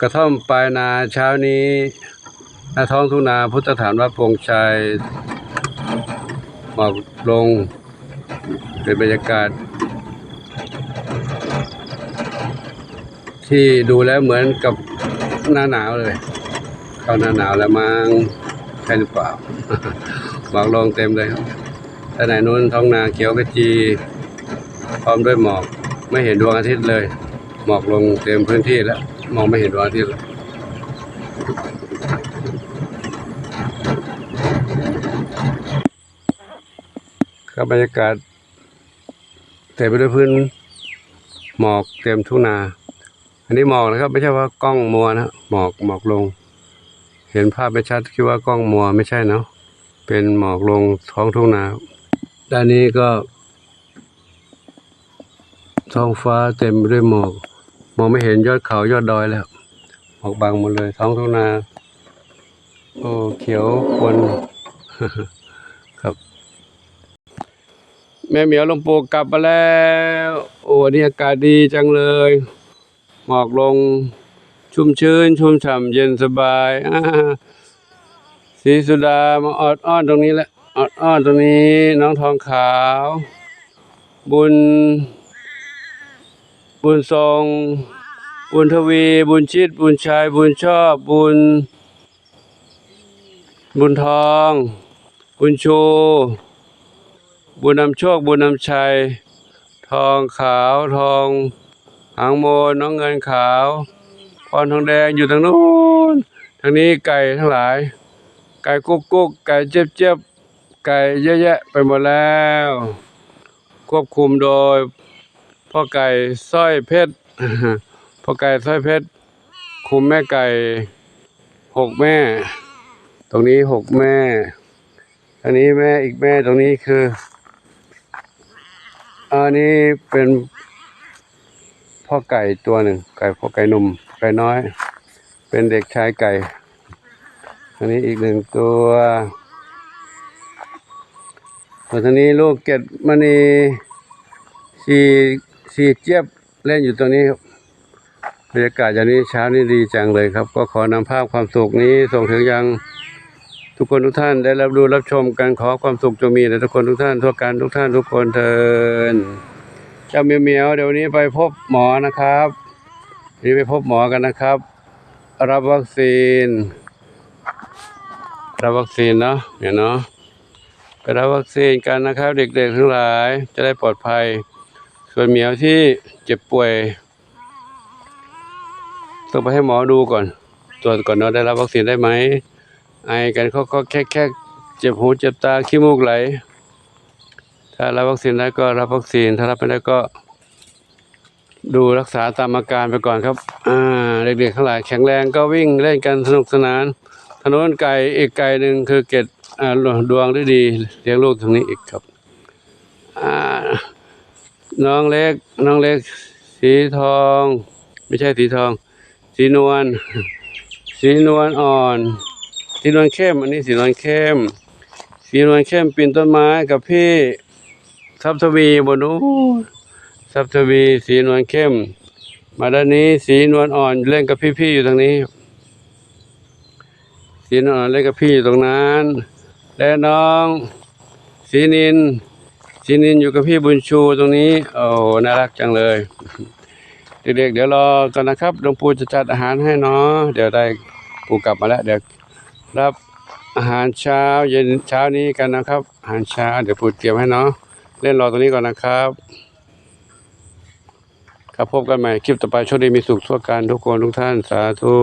กระท่อมปลายนาเช้านี้หน้าท้องทุ่งนาพุทธฐานวัดพงชัยหมอกลง เป็นบรรยากาศ ที่ดูแล้วเหมือนกับหน้าหนาวเลย เข้าหน้าหนาวแล้วมั้งใช่หรือเปล่าหมอกลงเต็มเลยครับแต่ไหนนู้นท้องนาเขียวกระจีพร้อมด้วยหมอกไม่เห็นดวงอาทิตย์เลย หมอกลงเต็มพื้นที่แล้ว มองไม่เห็นวงอาทิตย์แล้วครับบรรยากาศเต็มไปด้วยพื้นหมอกเต็มทุ่งนา อันนี้หมอกนะครับ ไม่ใช่ว่ากล้องมัวนะหมอกหมอกลง เห็นภาพไม่ชัดคิดว่ากล้องมัวไม่ใช่เนาะเป็นหมอกลงท้องทุ่งนา ด้านนี้ก็ ท้องฟ้าเต็มไปด้วยหมอก มองไม่เห็นยอดเขายอดดอยแล้วหมอกบังหมดเลยท้องทุ่งนาโอ้เขียวคนครับ แม่เหมียวลงปู่กลับมาแล้ว โอ้นนี้อากาศดีจังเลย หมอกลงชุ่มชื้น ชุ่มฉ่ำเย็นสบายสีสุดามาออดอ้อนตรงนี้แหละออดอ้อนตรงนี้น้องทองขาว บุญ บุญทรง บุญทวี บุญชิด บุญชัยบุญชอบ บุญ บุญทอง บุญชู บุญนำโชค บุญนำชัย ทองขาว ทองหางโมนน้องเงินขาวพรทองแดงอยู่ทางนู้น ทางนี้ไก่ทั้งหลาย ไก่กุ๊กกุ๊กไก่เจี๊ยบเจี๊ยบไก่เยอะแยะไปหมดแล้ว ควบคุมโดย พ่อไก่สร้อยเพชรพ่อไก่สร้อยเพชรคุมแม่ไก่หกแม่ ตรงนี้หกแม่ อันนี้แม่อีกแม่ตรงนี้คือ อันนี้เป็นพ่อไก่ตัวหนึ่ง ไก่พ่อไก่หนุ่มไก่น้อย เป็นเด็กชายไก่ อันนี้อีกหนึ่งตัวส่วนทางนี้ลูกเกดมณีสี สีเจี๊ยบเล่นอยู่ตรงนี้ครับบรรยากาศอย่างนี้เช้านี้ดีจังเลยครับ ก็ขอนำภาพความสุขนี้ส่งถึงยังทุกคนทุกท่านได้รับดูรับชมกันขอความสุขจงมีแด่ทุกคนทุกท่านทั่วกันทุกท่านทุกคนเทินเจ้าเมียวเมียวเดี๋ยวนี้ไปพบหมอนะครับนี่ไปพบหมอกันนะครับ รับวัคซีน รับวัคซีนเนาะเนี่ยเนาะไปรับวัคซีนกันนะครับ เด็กๆทั้งหลายจะได้ปลอดภัย ส่วนเหมียวที่เจ็บป่วยต้องไปให้หมอดูก่อน ตรวจก่อนเนาะได้รับวัคซีนได้ไหม ไอกันเขาก็แค่แค่เจ็บหูเจ็บตาขี้มูกไหล ถ้ารับวัคซีนได้ก็รับวัคซีน ถ้ารับไม่ได้ก็ ดูรักษาตามอาการไปก่อนครับ อ่า เด็กๆทั้งหลายแข็งแรงก็วิ่งเล่นกันสนุกสนาน ถนนไก่อีกไก่หนึ่งคือเกตอ่าดวงได้ดีเลี้ยงลูกตรงนี้อีกครับ อ่า น้องเล็ก น้องเล็ก สีทอง ไม่ใช่สีทอง สีนวล สีนวลอ่อน สีนวลเข้ม อันนี้สีนวลเข้ม สีนวลเข้มปีนต้นไม้กับพี่ทับทวีบนนู้นทับทวีสีนวลเข้ม มาด้านนี้สีนวลอ่อนเล่นกับพี่ๆอยู่ตรงนี้ สีนวลอ่อนเล่นกับพี่อยู่ตรงนั้น และน้อง สีนิน สีนินอยู่กับพี่บุญชูตรงนี้ โอ้น่ารักจังเลยเด็กๆเดี๋ยวรอกันนะครับหลวงปู่จะจัดอาหารให้เนาะเดี๋ยวได้ปู่กลับมาแล้วเดี๋ยวรับอาหารเช้าเย็นเช้านี้กันนะครับ อาหารเช้าเดี๋ยวปู่เตรียมให้เนาะเล่นรอตรงนี้ก่อนนะครับ ครับพบกันใหม่คลิปต่อไปโชคดีมีสุขทั่วกันทุกคนทุกท่านสาธุ